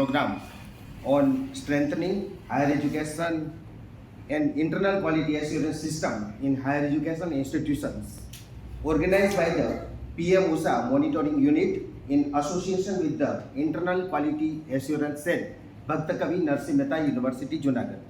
program on strengthening higher education and internal quality assurance system in higher education institutions organized by the PM USA Monitoring Unit in association with the Internal Quality Assurance Cell, Bhakta Kavi University, Junagadh.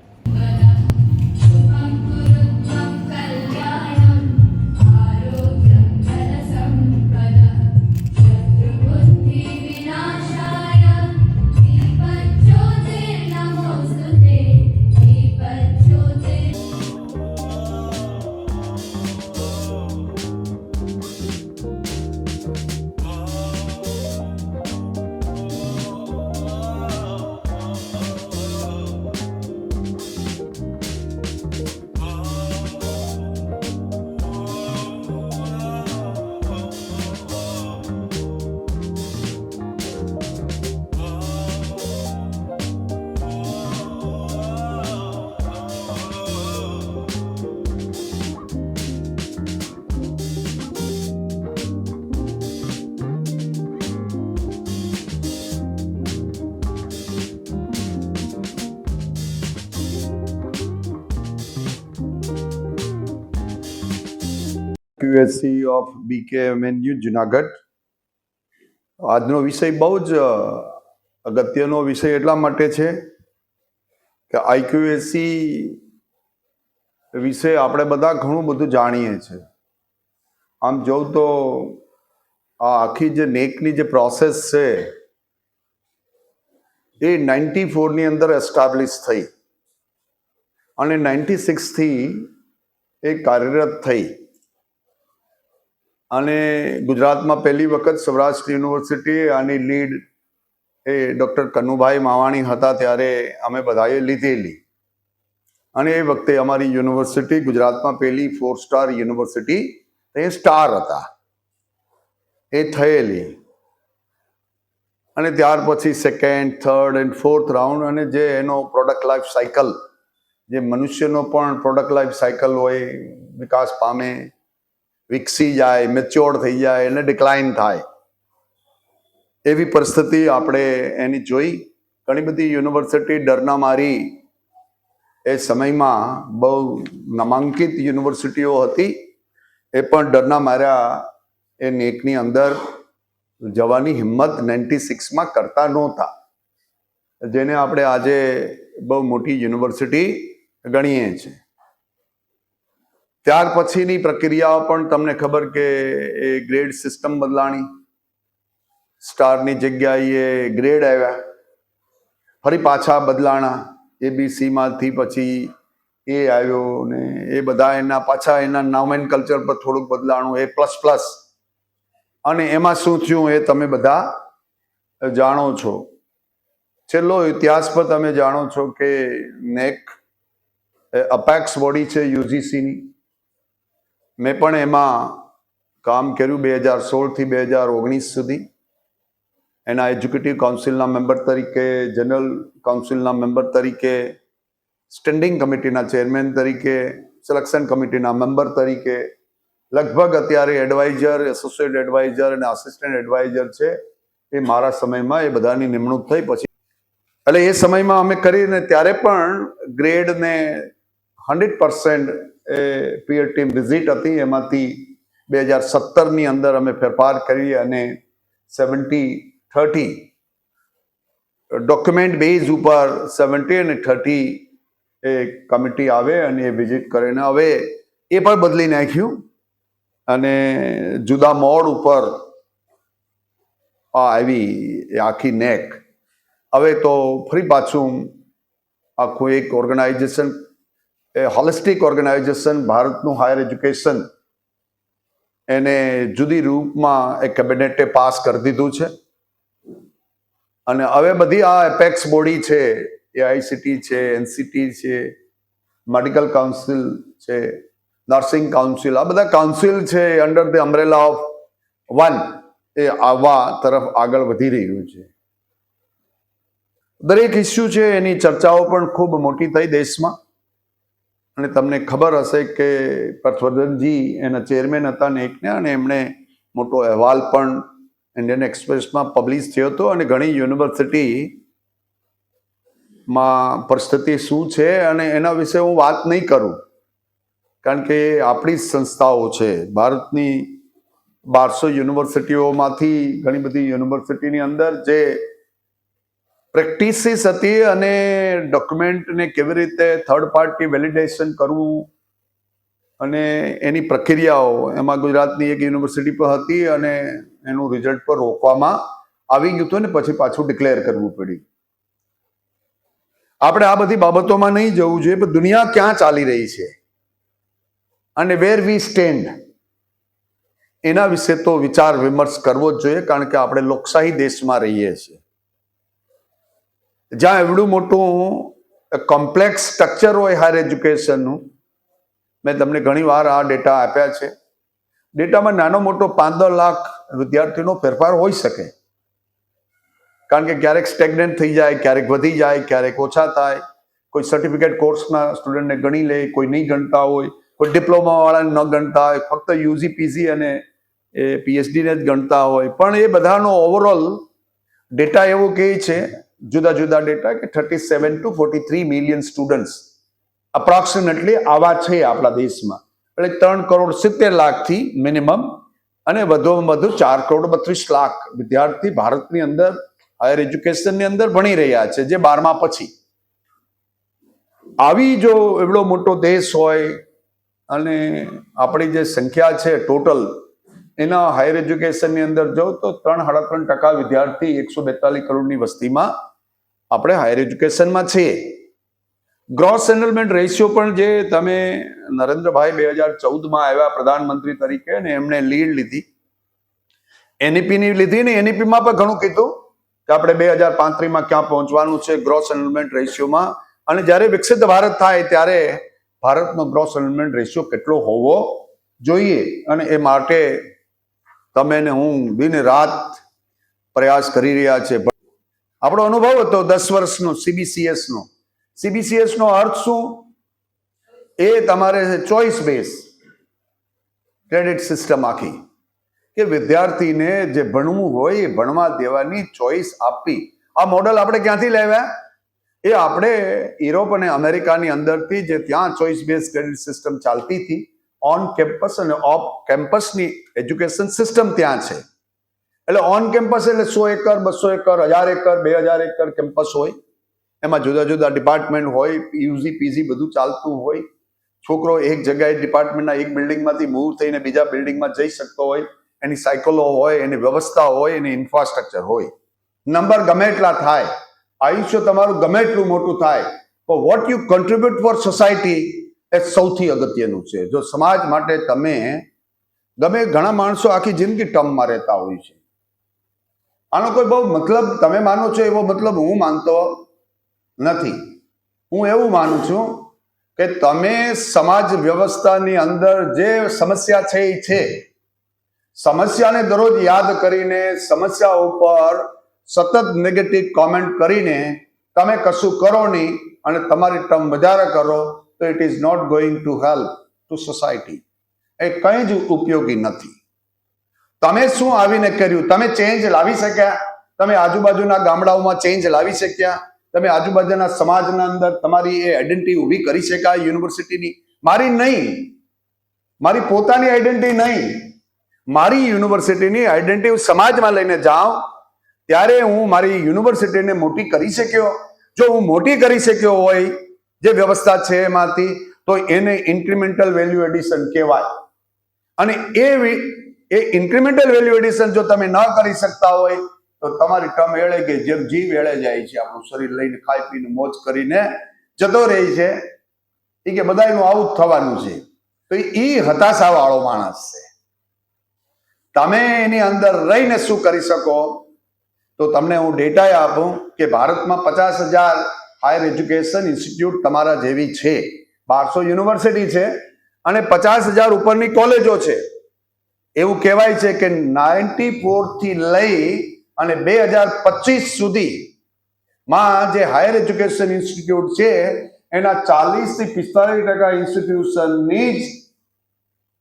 QSC of BKMNU Junagadh. આજનો વિષય બહુ જ અગત્યનો વિષય એટલા માટે છે કે આઈક્યુએસસી વિશે આપણે બધા ઘણું બધું જાણીએ છીએ આમ જોઉં તો આ આખી જે નેકની જે પ્રોસેસ છે એ નાઇન્ટી ફોરની અંદર એસ્ટાબ્લિશ થઈ. અને નાઇન્ટી સિક્સથી એ કાર્યરત થઈ. અને ગુજરાતમાં પહેલી વખત સૌરાષ્ટ્ર યુનિવર્સિટી આની લીડ એ ડૉક્ટર કનુભાઈ માવાણી હતા ત્યારે અમે બધાએ લીધેલી. અને એ વખતે અમારી યુનિવર્સિટી ગુજરાતમાં પહેલી ફોર સ્ટાર યુનિવર્સિટી એ સ્ટાર હતા. એ થયેલી. અને ત્યાર પછી second third and fourth round અને જે એનો પ્રોડક્ટ લાઈફ સાયકલ જે મનુષ્યનો પણ પ્રોડક્ટ લાઈફ સાયકલ હોય, વિકાસ પામે વિકસી જાય મેચ્યોર થઈ જાય અને ડિક્લાઇન થાય. એવી પરિસ્થિતિ આપણે એની જોઈ. ઘણી બધી યુનિવર્સિટી ડરના મારી. એ સમયમાં બહુ નામાંકિત યુનિવર્સિટીઓ હતી. એ પણ ડરના માર્યા. એ નેકની અંદર જવાની હિંમત નાઇન્ટી સિક્સમાં કરતા નહોતા. જેને આપણે આજે બહુ મોટી યુનિવર્સિટી ગણીએ છીએ. ત્યાર પછીની પ્રક્રિયાઓ પણ તમને ખબર કે એ ગ્રેડ સિસ્ટમ બદલાણી. સ્ટારની જગ્યાએ ગ્રેડ આવ્યા. ફરી પાછા બદલાણા. એબીસીમાંથી પછી એ આવ્યો ને એ બધા એના પાછા એના નામેન કલ્ચર પર થોડુંક બદલાણું, એ પ્લસ પ્લસ. અને એમાં શું થયું એ તમે બધા જાણો છો. છેલ્લો ઇતિહાસ પર તમે જાણો છો કે નેક અપેક્સ બોડી છે યુજીસીની મેં પણ એમાં કામ કર્યું બે હજાર સોળથી બે હજાર ઓગણીસ સુધી. એના એજ્યુકેટિવ કાઉન્સિલના મેમ્બર તરીકે, જનરલ કાઉન્સિલના મેમ્બર તરીકે, સ્ટેન્ડિંગ કમિટીના ચેરમેન તરીકે, સિલેક્શન કમિટીના મેમ્બર તરીકે, લગભગ અત્યારે એડવાઇઝર, એસોસિએટ એડવાઇઝર અને આસિસ્ટન્ટ એડવાઇઝર છે એ મારા સમયમાં એ બધાની નિમણૂક થઈ. પછી એટલે એ સમયમાં અમે કરીને ત્યારે પણ ગ્રેડને હંડ્રેડ પર્સન્ટ એ પીયર ટીમ વિઝિટ હતી. એમાંથી બે હજાર સત્તરની અંદર અમે ફેરફાર કરી અને સેવન્ટી થર્ટી ડોક્યુમેન્ટ બેઝ ઉપર સેવન્ટી અને થર્ટી એ કમિટી આવે અને એ વિઝિટ કરીને હવે એ પણ બદલી નાખ્યું. અને જુદા મોડ ઉપર આ આવી આખી નેક. હવે તો ફરી પાછું આખું એક ઓર્ગેનાઇઝેશન એ હોલિસ્ટિક ઓર્ગેનાઇઝેશન ભારતનું હાયર એજ્યુકેશન એને જુદી રૂપમાં એ કેબિનેટે પાસ કરી દીધું છે. અને હવે બધી આ એપેક્સ બોડી છે એઆઈસીટી છે એનસીટી છે મેડિકલ કાઉન્સિલ છે નર્સિંગ કાઉન્સિલ આ બધા કાઉન્સિલ છે under the umbrella of one એ આવવા તરફ આગળ વધી રહ્યું છે. દરેક ઇસ્યુ છે એની ચર્ચાઓ પણ ખૂબ મોટી થઈ દેશમાં. અને તમને ખબર હશે કે પર્થવર્ધનજી એના ચેરમેન હતા ને એકને, અને એમણે મોટો અહેવાલ પણ ઇન્ડિયન એક્સપ્રેસમાં પબ્લિશ થયો હતો. અને ઘણી યુનિવર્સિટી માં પરિસ્થિતિ શું છે અને એના વિશે હું વાત નહીં કરું. કારણ કે આપણી સંસ્થાઓ છે. ભારતની બારસો યુનિવર્સિટીઓમાંથી ઘણી બધી યુનિવર્સિટીની અંદર જે પ્રેક્ટિસીસ હતી અને ડોક્યુમેન્ટને કેવી રીતે થર્ડ પાર્ટી વેલિડેશન કરવું અને એની પ્રક્રિયાઓ, એમાં ગુજરાતની એક યુનિવર્સિટી પર હતી અને એનું રિઝલ્ટ પર રોકવામાં આવી ગયું હતું ને પછી પાછું ડિક્લેર કરવું પડ્યું. આપણે આ બધી બાબતોમાં નહીં જવું જોઈએ, પણ દુનિયા ક્યાં ચાલી રહી છે? અને વેર વી સ્ટેન્ડ એના વિશે તો વિચાર વિમર્શ કરવો જ જોઈએ, કારણ કે આપણે લોકશાહી દેશમાં રહીએ છીએ. જ્યાં એવડું મોટું કોમ્પ્લેક્સ સ્ટ્રક્ચર હોય હાયર એજ્યુકેશનનું મેં તમને ઘણી વાર આ ડેટા આપ્યા છે. ડેટામાં નાનો મોટો પાંચ દસ લાખ વિદ્યાર્થીનો ફેરફાર હોઈ શકે. કારણ કે ક્યારેક સ્ટેગ્નન્ટ થઈ જાય, ક્યારેક વધી જાય, ક્યારેક ઓછા થાય. કોઈ સર્ટિફિકેટ કોર્સના સ્ટુડન્ટને ગણી લે, કોઈ નહીં ગણતા હોય, કોઈ ડિપ્લોમાવાળાને ન ગણતા હોય, ફક્ત યુજી પીજી અને એ પીએચડીને જ ગણતા હોય. પણ એ બધાનો ઓવરઓલ ડેટા એવો કહે છે જુદા જુદા ડેટા કે thirty seven to forty three million students approximately આવા છે આપણા દેશમાં. એટલે ત્રણ કરોડ સિત્તેર લાખથી મિનિમમ અને વધુમાં વધુ ચાર કરોડ બત્રીસ લાખ વિદ્યાર્થી ભારતની અંદર હાયર એજ્યુકેશનની અંદર ભણી રહ્યા છે, જે બારમા પછી. આવી જો એવડો મોટો દેશ હોય અને આપણી જે સંખ્યા છે ટોટલ એના હાયર એજ્યુકેશનની અંદર જો તો ત્રણ સાડા ત્રણ ટકા વિદ્યાર્થી એકસો બેતાલીસ કરોડની વસ્તીમાં આપણે હાયર એજ્યુકેશનમાં છીએ. ગ્રોસ સેટલમેન્ટ રેશિયો પણ જે તમે નરેન્દ્રભાઈ બે હજાર ચૌદમાં આવ્યા પ્રધાનમંત્રી તરીકે ને એમણે લીડ લીધી. એનઈપીની લીધી ને એનઈપીમાં પણ ઘણું કીધું કે આપણે બે હજાર પાંત્રીમાં ક્યાં પહોંચવાનું છે ગ્રોસ સેટલમેન્ટ રેશિયોમાં અને જ્યારે વિકસિત ભારત થાય ત્યારે ભારતનો ગ્રોસ સેટલમેન્ટ રેશિયો કેટલો હોવો જોઈએ? અને એ માટે તમે ને હું દિન રાત પ્રયાસ કરી રહ્યા છે. આપણો અનુભવ હતો દસ વર્ષનો સીબીસીએસ નો. સીબીસીએસ નો અર્થ શું? એ તમારે ચોઇસ બેઝ ક્રેડિટ સિસ્ટમ આખી. કે વિદ્યાર્થીને જે ભણવું હોય એ ભણવા દેવાની ચોઇસ આપવી. આ મોડલ આપણે ક્યાંથી લાવ્યા? એ આપણે યુરોપ અને અમેરિકાની અંદરથી જે ત્યાં ચોઇસ બેઝ ક્રેડિટ સિસ્ટમ ચાલતી હતી. ઓન કેમ્પસ અને ઓફ કેમ્પસની એજ્યુકેશન સિસ્ટમ ત્યાં છે. એટલે ઓન કેમ્પસ એટલે સો એકર, બસો એકર, હજાર એકર, બે હજાર એકર કેમ્પસ હોય. એમાં જુદા જુદા ડિપાર્ટમેન્ટ હોય યુઝી પીજી બધું ચાલતું હોય. છોકરો એક જગ્યાએ ડિપાર્ટમેન્ટના એક બિલ્ડિંગમાંથી મૂવ થઈને બીજા બિલ્ડિંગમાં જઈ શકતો હોય. એની સાયકલો હોય, એની વ્યવસ્થા હોય, એની ઇન્ફ્રાસ્ટ્રક્ચર હોય. નંબર ગમે એટલા થાય. આયુષ્ય તમારું ગમે એટલું મોટું થાય. પણ vote you contribute for society એ સૌથી અગત્યનું છે. જો સમાજ માટે તમે, ગમે ઘણા માણસો આખી જિંદગી ટર્મમાં રહેતા હોય છે. આનો કોઈ બહુ મતલબ તમે માનો છો એવો મતલબ હું માનતો નથી. હું એવું માનું છું કે તમે સમાજ વ્યવસ્થાની અંદર જે સમસ્યા છે એ છે. સમસ્યાને દરરોજ યાદ કરીને, સમસ્યા ઉપર સતત નેગેટિવ કોમેન્ટ કરીને તમે કશું કરો નહીં અને તમારી ટર્મ વધારે કરો તો it is not going to help to society એ કંઈ જ ઉપયોગી નથી. તમે શું આવીને કર્યું? તમે ચેન્જ લાવી શક્યા? તમે આજુબાજુના ગામડાઓમાં ચેન્જ લાવી શક્યા? તમે આજુબાજુના સમાજના અંદર તમારી એ આઈડેન્ટિટી ઊભી કરી શકાય યુનિવર્સિટીની? મારી નહીં. મારી પોતાની આઈડેન્ટિટી નહીં. મારી યુનિવર્સિટીની આઈડેન્ટિટી સમાજમાં લઈને જાઉં, ત્યારે હું મારી યુનિવર્સિટીને મોટી કરી શક્યો. જો હું મોટી કરી શક્યો હોય, જે વ્યવસ્થા છે એમાંથી, તો એને ઇન્ક્રીમેન્ટલ વેલ્યુ એડિશન કહેવાય. અને એ એ ઇન્ક્રીમેન્ટલ વેલ્યુ એડિશન જો તમે ન કરી શકતા હોય, તો તમારી ટર્મ એળે કે જેમ જીવ એળે જાય છે, આપણું શરીર લઈને ખાઈ પીને મોજ કરીને જતો રહે છે. એ કે બધાયનું આવું જ થવાનું છે. તો એ હતાશા વાળો માણસ છે. તમે એની અંદર રહીને શું કરી શકો? તો તમને હું ડેટા આપું કે ભારતમાં પચાસ હજાર હાયર એજ્યુકેશન ઇન્સ્ટિટ્યૂટ તમારા જેવી છે. બારસો યુનિવર્સિટી છે અને પચાસ હજાર ઉપરની કોલેજો છે. એવું કહેવાય છે કે નાઇન્ટી થી લઈ અને બે હજાર પચીસ સુધી માં જે હાયર એજ્યુકેશન ઇન્સ્ટિટ્યૂટ છે, એના ચાલીસથી પિસ્તાલીસ ટકા ઇન્સ્ટિટ્યુશનની જ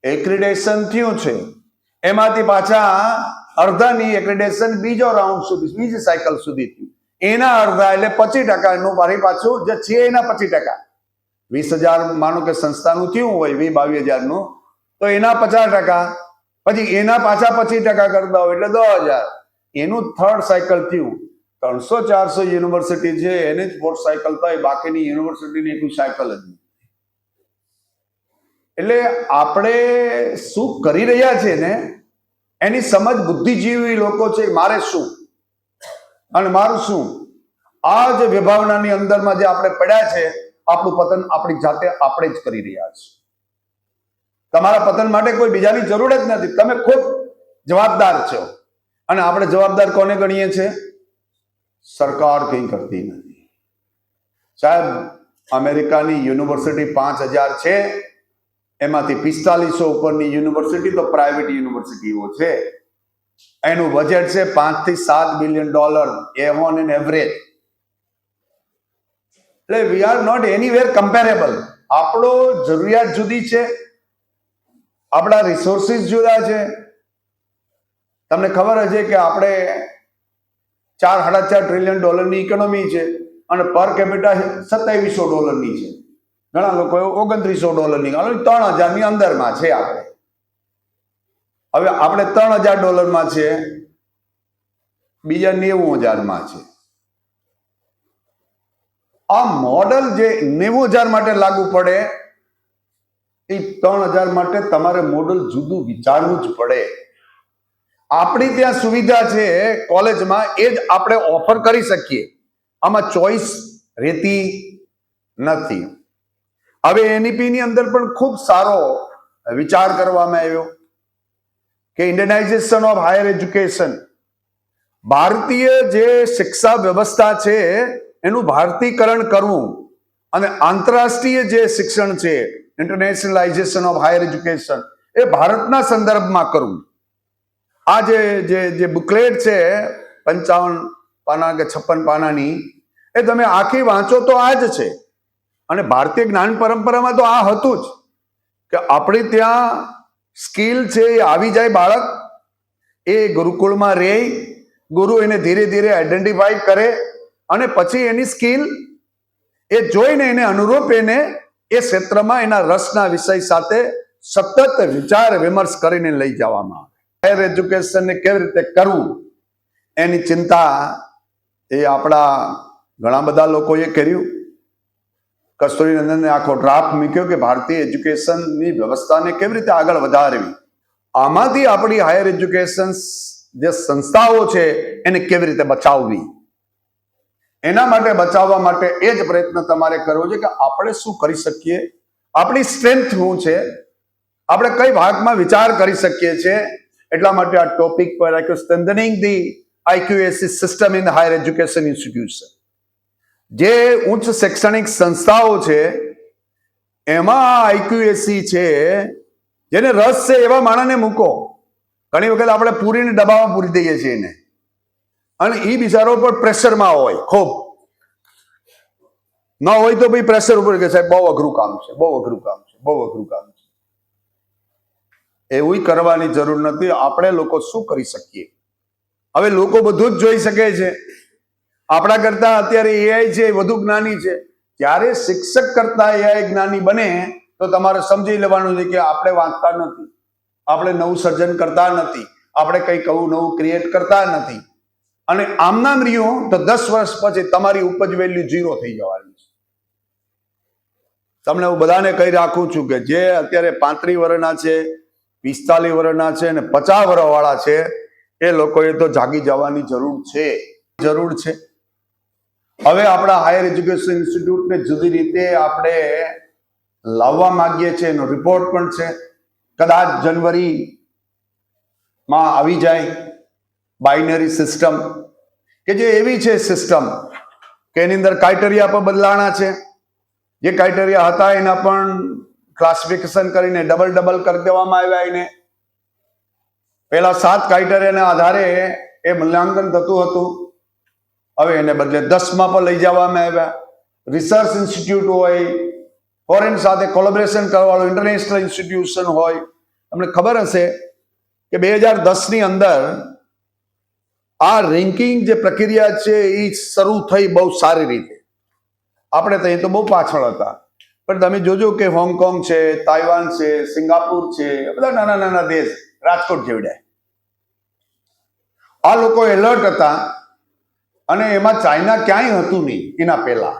એક્રિડેશન થયું છે. એમાંથી પાછા અડધાની એક્રિડેશન બીજો રાઉન્ડ સુધી, બીજી સાયકલ સુધી થયું. એના અડધા એટલે પચીસ ટકાનું મારી પાછું જે છે એના પચીસ ટકા. વીસ હજાર માનો કે સંસ્થાનું થયું હોય, વીસ બાવીસ હજારનું, તો એના પચાસ ટકા. પછી એના પાછા પચીસ ટકા કરતા હોય એટલે દસ હજાર. એનું થર્ડ સાયકલ થયું. ત્રણસો ચારસો યુનિવર્સિટી છે, એને જ ફોર્થ સાયકલ થાય, બાકીની યુનિવર્સિટીની કોઈ સાયકલ જ એટલે આપણે શું કરી રહ્યા છે ને, એની સમજ બુદ્ધિજીવી લોકો છે, મારે શું? અને મારું શું? આ જે વિભાવનાની અંદરમાં જે આપણે પડ્યા છે, આપણું પતન આપણી જાતે આપણે જ કરી રહ્યા છીએ. તમારા પતન માટે કોઈ બીજાની જરૂર જ નથી. તમે ખુદ જવાબદાર છો. અને આપણે જવાબદાર કોને ગણીએ છીએ સરકાર કંઈ કરતી નથી. સાહેબ, અમેરિકાની યુનિવર્સિટી પાંચ હજાર છે. એમાંથી પિસ્તાલીસો ઉપરની યુનિવર્સિટી તો પ્રાઇવેટ યુનિવર્સિટીઓ છે. એનું બજેટ છે પાંચથી સાત બિલિયન ડોલર, એ ઓન એન એવરેજ એટલે we are not anywhere comparable આપણો જરૂરિયાત જુદી છે. આપણા રિસોર્સિસ જુદા છે. તમને ખબર હશે કે આપણે ચાર સાડા ચાર ટ્રિલિયન ડોલરની ઇકોનોમી છે અને પર કેપિટા સત્યાવીસો ડોલરની છે. ઘણા લોકો ઓગણત્રીસો ડોલરની ત્રણ હજારની અંદરમાં છે આપણે. હવે આપણે ત્રણ હજાર ડોલરમાં છે, બીજા નેવું હજારમાં છે. આ મોડલ જે નેવું હજાર માટે લાગુ પડે એ ત્રણ હજાર માટે તમારે મોડલ જુદું વિચારવું જ પડે. આપણી ત્યાં સુવિધા છે કોલેજમાં એ જ આપણે ઓફર કરી શકીએ. આમાં ચોઈસ રહેતી નથી. હવે એનઈપી ની અંદર પણ ખૂબ સારો વિચાર કરવામાં આવ્યો કે ઇન્ડિયનાઇઝેશન ઓફ હાયર એજ્યુકેશન ભારતીય જે શિક્ષા વ્યવસ્થા છે એનું ભારતીકરણ કરવું અને આંતરરાષ્ટ્રીય જે શિક્ષણ છે ઇન્ટરનેશનલાઇઝેશન ઓફ હાયર એજ્યુકેશન એ ભારતના સંદર્ભમાં કરવું આ જે જે જે બુકલેટ છે, પંચાવન પાના કે છપ્પન પાનાની, એ તમે આખી વાંચો તો આ જ છે. અને ભારતીય જ્ઞાન પરંપરામાં તો આ હતું જ કે આપણે ત્યાં સ્કિલ છે એ આવી જાય બાળક, એ ગુરુકુળમાં રહે, ગુરુ એને ધીરે ધીરે આઈડેન્ટિફાઈ કરે અને પછી એની સ્કિલ એ જોઈને એને અનુરૂપ એને એ ક્ષેત્રમાં એના રસના વિષય સાથે સતત વિચાર વિમર્શ કરીને લઈ જવામાં આવે. હાયર એજ્યુકેશનને કેવી રીતે કરવું? એની ચિંતા એ આપણા ઘણા બધા લોકોએ કર્યું. કસ્તુરીનંદને આખો ડ્રાફ્ટ મૂક્યો કે ભારતીય એજ્યુકેશનની વ્યવસ્થાને કેવી રીતે આગળ વધારવી? આમાંથી આપણી હાયર એજ્યુકેશન જે સંસ્થાઓ છે એને કેવી રીતે બચાવવી? એના માટે બચાવવા માટે એ જ પ્રયત્ન તમારે કરવો છે કે આપણે શું કરી શકીએ? આપણી સ્ટ્રેન્થ શું છે? આપણે કઈ ભાગમાં વિચાર કરી શકીએ છીએ એટલા માટે આ ટોપિક પર રાખ્યો strengthening the IQAC system in higher education institution જે ઉચ્ચ શૈક્ષણિક સંસ્થાઓ છે, એમાં આઈક્યુએસી છે, જેને રસ છે એવા માણસને મૂકો. ઘણી વખત આપણે પૂરીને ડબ્બામાં પૂરી દઈએ છીએ એને. અને એ બિચારો પણ પ્રેશરમાં હોય, ખૂબ. ન હોય તો ભાઈ પ્રેશર ઉપર કે સાહેબ બહુ અઘરું કામ છે, બહુ અઘરું કામ છે, બહુ અઘરું કામ છે. એવું કરવાની જરૂર નથી, આપણે લોકો શું કરી શકીએ? હવે લોકો બધું જ જોઈ શકે છે. આપણા કરતા અત્યારે એઆઈ છે વધુ જ્ઞાની છે. જ્યારે શિક્ષક કરતા એઆઈ જ્ઞાની બને, તો તમારે સમજી લેવાનું છે કે આપણે વાંચતા નથી. આપણે નવું સર્જન કરતા નથી. આપણે કંઈક નવું ક્રિએટ કરતા નથી. અને આમનામ રહ્યું તો દસ વર્ષ પછી તમારી ઉપજ વેલ્યુ ઝીરો થઈ જવાની છે. તમને હું બધાને કહી રાખું છું કે જે અત્યારે પાંત્રીસ વર્ષના છે, પિસ્તાલીસ વર્ષના છે અને પચાસ વર્ષવાળા છે, એ લોકોએ તો જાગી જવાની જરૂર છે જરૂર છે. હવે આપણા હાયર એજ્યુકેશન ઇન્સ્ટિટ્યૂટને જુદી રીતે આપણે લાવવા માંગીએ છીએ, એનો રિપોર્ટ પણ છે. કદાચ જનવરીમાં આવી જાય. બાઇનરી સિસ્ટમ, કે જે એવી છે સિસ્ટમ, કે એની અંદર ક્રાઇટેરિયા પણ બદલાણા છે. જે ક્રાઇટેરિયા હતા એના પણ ક્લાસિફિકેશન કરીને ડબલ ડબલ કરી દેવામાં આવ્યા એને. પહેલા સાત ક્રાઇટેરિયાના આધારે એ મૂલ્યાંકન થતું હતું. હવે એને બદલે દસમાં પણ લઈ જવામાં આવ્યા. રિસર્ચ ઇન્સ્ટિટ્યૂટ હોય, ફોરેન સાથે કોલેબરેશન કરવાવાળું ઇન્ટરનેશનલ ઇન્સ્ટિટ્યુશન હોય. તમને ખબર હશે કે બે હજાર દસની અંદર આ રેન્કિંગ જે પ્રક્રિયા છે એ શરૂ થઈ બહુ સારી રીતે. આપણે તો અહીં તો બહુ પાછળ હતા. પણ તમે જોજો કે હોંગકોંગ છે તાઇવાન છે સિંગાપુર છે બધા નાના નાના દેશ રાજકોટ જેવડાય આ લોકો એલર્ટ હતા અને એમાં ચાઇના ક્યાંય હતું નહીં એના પહેલા.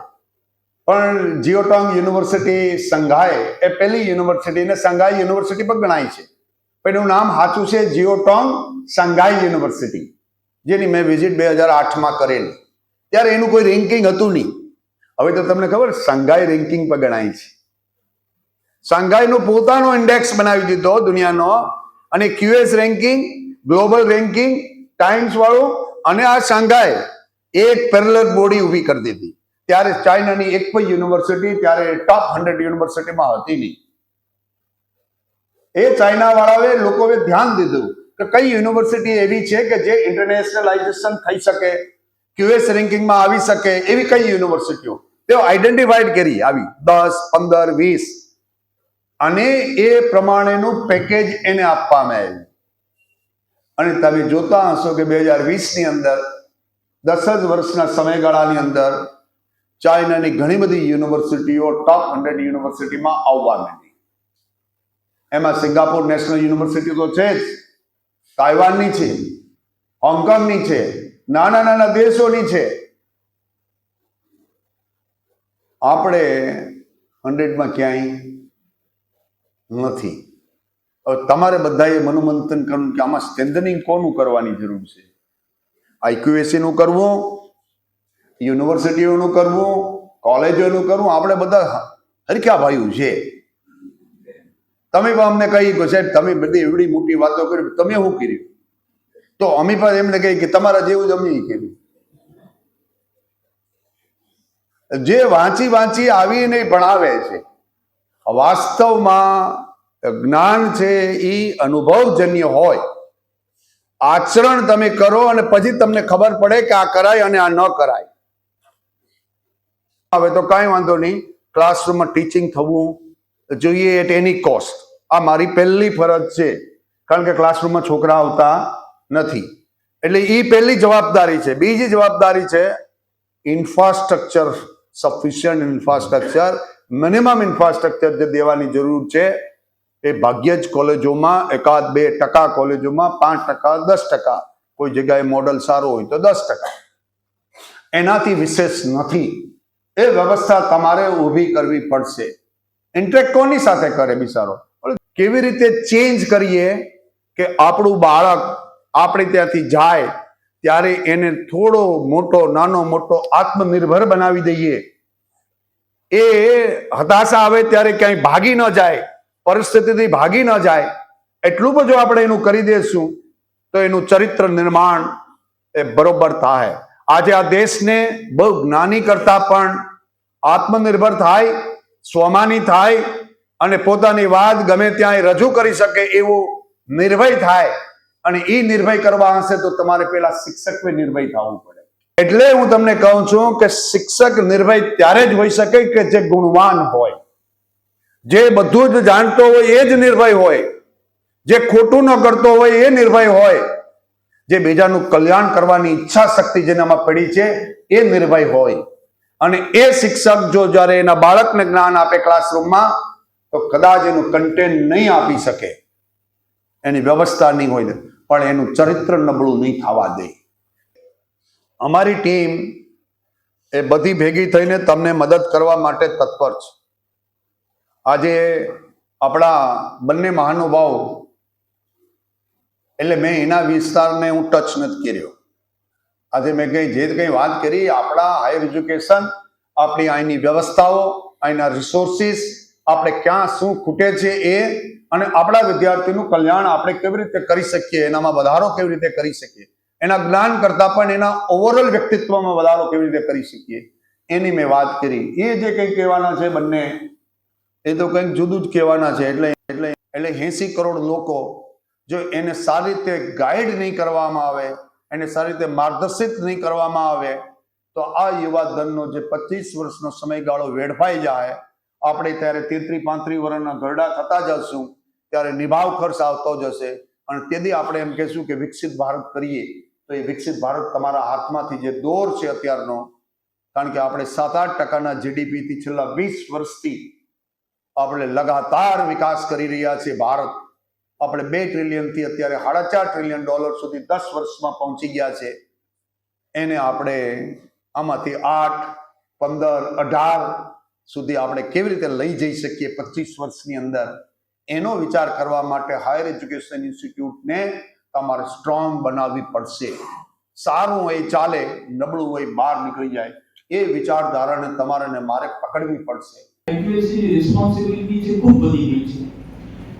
પણ જીઓટોંગ યુનિવર્સિટી સંઘાઈ એ પહેલી યુનિવર્સિટી ને સંઘાઈ યુનિવર્સિટી પણ ગણાય છે. પણ એનું નામ સાચું છે જીઓટોંગ સંઘાઈ યુનિવર્સિટી જેની મેં વિઝિટ બે હજાર આઠમાં કરેલી. ત્યારે એનું કોઈ રેન્કિંગ હતું નહીં. હવે તો તમને ખબર સંઘાઈ રેન્કિંગ પર ગણાય છે સંઘાઈનો પોતાનો ઇન્ડેક્સ બનાવી દીધો દુનિયાનો અને QS ranking global ranking Times વાળું અને આ સંઘાઈ એક પેરેલર બોડી ઊભી કરી દીધી. ત્યારે ચાઇનાની એક પણ યુનિવર્સિટી ત્યારે ટોપ હંડ્રેડ યુનિવર્સિટીમાં હતી નહીં. એ ચાઇના વાળાએ લોકોએ ધ્યાન દીધું કે કઈ યુનિવર્સિટી એવી છે કે જે ઇન્ટરનેશનલાઇઝેશન થઈ શકે ક્યુએસ રેન્કિંગમાં આવી શકે, એવી કઈ યુનિવર્સિટીઓ? તેઓ આઈડેન્ટિફાઈડ કરી, આવી, દસ, પંદર, વીસ. અને એ પ્રમાણેનું પેકેજ એને આપવામાં આવ્યું. અને તમે જોતા હશો કે બે હજાર વીસની અંદર, દસ જ વર્ષના સમયગાળાની અંદર, ચાઇનાની ઘણી બધી યુનિવર્સિટીઓ ટોપ હંડ્રેડ યુનિવર્સિટીમાં આવવા માંડી. એમાં સિંગાપોર નેશનલ યુનિવર્સિટી તો છે જ. તાઇવાનની છે, હોંગકોંગની છે, નાના નાના દેશોની છે. આપણે હંડ્રેડમાં ક્યાંય નથી. તમારે બધાએ મનોમંથન કરવું કે આમાં સ્ટ્રેન્થનિંગ કોનું કરવાની જરૂર છે? આઈક્યુએસીનું કરવું, યુનિવર્સિટીઓનું કરવું, કોલેજોનું કરવું, આપણે બધા હરખ્યા ભાઈઓ છે. તમે પણ અમને કહી કે સાહેબ, તમે બધી એવડી મોટી વાતો કરી, તમે શું કર્યું? તો અમે પણ એમને કહી કે તમારા જેવું જ અમે કર્યું. જે વાંચી વાંચી આવીને ભણાવે છે. વાસ્તવમાં જ્ઞાન છે એ અનુભવજન્ય હોય. આચરણ તમે કરો અને પછી તમને ખબર પડે કે આ કરાય અને આ ન કરાય. હવે તો કાંઈ વાંધો નહીં. ક્લાસરૂમમાં ટીચિંગ થવું જોઈએ એટ એની કોસ્ટ આ મારી પહેલી ફરજ છે, કારણ કે ક્લાસરૂમમાં છોકરા આવતા નથી. એટલે એ પહેલી જવાબદારી છે. બીજી જવાબદારી છે infrastructure sufficient infrastructure minimum infrastructure જે દેવાની જરૂર છે, એ ભાગ્ય જ કોલેજોમાં એકાદ બે ટકા કોલેજોમાં પાંચ ટકા, દસ ટકા. કોઈ જગ્યાએ મોડલ સારું હોય તો દસ ટકા. એનાથી વિશેષ નથી. એ વ્યવસ્થા તમારે ઊભી કરવી પડશે. ઇન્ટરેક્ટ કોની સાથે કરે બિચારો કેવી રીતે ચેન્જ કરીએ કે આપણું બાળક આપણે ત્યાંથી જાય, ત્યારે એને થોડો મોટો, નાનો, મોટો આત્મનિર્ભર બનાવી દઈએ. એ હતાશા આવે ત્યારે ક્યાંય ભાગી ન જાય, પરિસ્થિતિથી ભાગી ન જાય. એટલું બધું આપણે એનું કરી દેશું, તો એનું ચરિત્ર નિર્માણ એ બરોબર થાય. આજે આ દેશને બહુ જ્ઞાની કરતા પણ આત્મનિર્ભર થાય સ્વમાની થાય અને પોતાની વાત ગમે ત્યાં રજૂ કરી શકે એવું નિર્ભય થાય. અને એ નિર્ભય કરવા હશે તો તમારે પેલા શિક્ષક નિર્ભય થવું પડે. એટલે હું તમને કહું છું કે શિક્ષક નિર્ભય ત્યારે જ હોઈ શકે કે જે ગુણવાન હોય. જે બધું જ જાણતો હોય એ જ નિર્ભય હોય. જે ખોટું ન કરતો હોય એ નિર્ભય હોય. જે બીજાનું કલ્યાણ કરવાની ઈચ્છા શક્તિ જેનામાં પડી છે એ નિર્ભય હોય. અને એ શિક્ષક જો જ્યારે એના બાળકને જ્ઞાન આપે ક્લાસરૂમમાં તો કદાચ એનું કન્ટેન્ટ નહીં આપી શકે. એની વ્યવસ્થા નહીં હોય પણ એનું ચરિત્ર નબળું નહીં થવા દે. અમારી ટીમ એ બધી ભેગી થઈને તમને મદદ કરવા માટે તત્પર છે. આજે આપણા બંને મહાનુભાવ, એટલે મેં એના વિસ્તારને હું ટચ નથી કર્યો. આજે મેં કઈ જે કંઈ વાત કરી, આપણા હાયર એજ્યુકેશન આપણી અહીંની વ્યવસ્થાઓ, અહીંના રિસોર્સિસ આપણે ક્યાં શું ખૂટે છે એ અને આપણા વિદ્યાર્થીનું કલ્યાણ આપણે કેવી રીતે કરી શકીએ, એનામાં વધારો કેવી રીતે કરી શકીએ, એના જ્ઞાન કરતાં પણ એના ઓવરઓલ વ્યક્તિત્વમાં વધારો કેવી રીતે કરી શકીએ, એની મેં વાત કરી. એ જે કંઈ કહેવાના છે બંને, એ તો કંઈક જુદું જ કહેવાના છે, એટલે એટલે એટલે એસી કરોડ લોકો જો એને સારી રીતે ગાઈડ નહીં કરવામાં આવે એને સારી રીતે માર્ગદર્શિત નહીં કરવામાં આવે, તો આ યુવા ધનનો જે પચીસ વર્ષનો સમયગાળો વેડફાઈ જાય, આપણે ત્યારે તેત્રી પાંત્રી વર્ષના ઘરડા થતા જશું, ત્યારે નિભાવ ખર્ચ આવતો જશે, અને તેથી આપણે એમ કહેશું કે વિકસિત ભારત કરીએ. તો એ વિકસિત ભારત તમારા હાથમાંથી જે દોર છે અત્યારનો, કારણ કે આપણે સાત આઠ ટકાના જીડીપીથી છેલ્લા વીસ વર્ષથી આપણે લગાતાર વિકાસ કરી રહ્યા છીએ ભારત. આપણે બે ટ્રિલિયનથી અત્યારે સાડા ચાર ટ્રિલિયન ડોલર સુધી દસ વર્ષમાં પહોંચી ગયા છે. એને આપણે આમાંથી આઠ, પંદર, અઢાર સુધી આપણે કેવી રીતે લઈ જઈ શકીએ પચીસ વર્ષની અંદર? એનો વિચાર કરવા માટે હાયર એજ્યુકેશન ઇન્સ્ટિટ્યૂટને તમારે સ્ટ્રોંગ બનાવવી પડશે. સારું હોય, ચાલે, નબળું હોય, બહાર નીકળી જાય. એ વિચારધારાને તમારે મારે પકડવી પડશે. છે, ખૂબ વધી છે.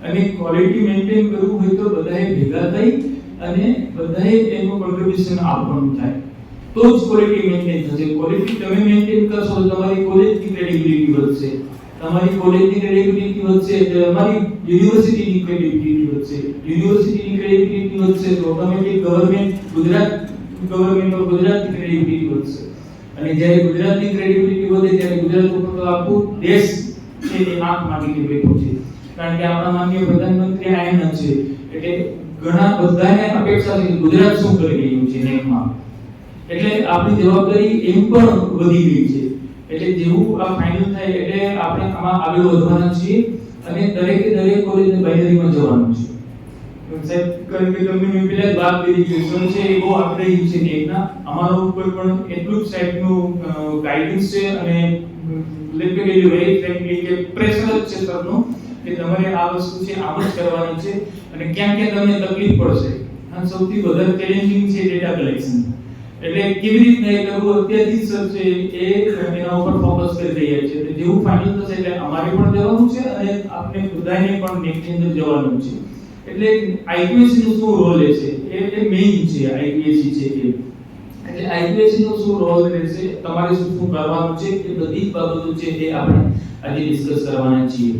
અને ક્વોલિટી મેન્ટેન કરવું હોય તો બધાએ ભેગા થઈ અને બધાએ એનું કોન્ટ્રીબ્યુશન આપવાનું થાય. તો જ ક્વોલિટી મેન્ટેન થશે. ક્વોલિટી તમે મેન્ટેન કરશો તો તમારી કોલેજની ક્રેડિબિલિટી વધશે. તમારી કોલેજની ક્રેડિબિલિટી વધશે એટલે તમારી યુનિવર્સિટીની ક્રેડિબિલિટી વધશે. યુનિવર્સિટીની ક્રેડિબિલિટી વધશે તો automatic government Gujarat government of ગુજરાતની ક્રેડિબિલિટી વધશે. અને જ્યારે ગુજરાતની ક્રેડિબિલિટી વધે ત્યારે ગુજરાત ઉપર તો આખું દેશ છે એ આંખ માંગીને બેઠું છે. કારણ કે આપણા માનનીય પ્રધાનમંત્રી આયન છે. એટલે ઘણા બધાને અપેક્ષા છે ગુજરાત શું કરી રહ્યું છે નેકમાં એટલે આપણી જવાબદારી એમ પણ વધી ગઈ છે. એટલે જેવું આ ફાઇનલ થાય એટલે આપણે આમાં આગળ વધવાના છીએ અને દરેકે દરેક કોલેજને બાઇનરીમાં જવાનું છે. સાહેબ, કારણ કે તમને મેં પહેલા વાત કરી ગ્રેજ્યુએશન છે એ બહુ આગ્રહી છે નેકના અમારો ઉપર પણ એટલું જ સાહેબનું ગાઈડન્સ છે અને લેટ મી ટેલ યુ કે પ્રેશર જ છે સરનું કે તમારે આ વસ્તુ છે આમ જ કરવાની છે અને ક્યાં ક્યાં તમને તકલીફ પડશે. અને સૌથી વધારે ચેલેન્જિંગ છે ડેટા કલેક્શન એટલે કેવી રીતના એ કરવું અત્યારથી સર છે એ એના ઉપર ફોકસ કરી રહ્યા છે. એટલે જેવું ફાઇનલ થશે એટલે અમારે પણ જવાનું છે અને આપણે બધાને પણ નેક્સ્ટ અંદર જવાનું છે. એટલે આઈપીએસસી નું શું રોલ રહેશે એ મેઇન છે આઈપીએસસી છે કે એટલે આઈપીએસસી નો શું રોલ રહેશે તમારે શું શું કરવાનું છે? એ બધી બાબતો છે એ આપણે આજે ડિસ્કસ કરવાના છીએ.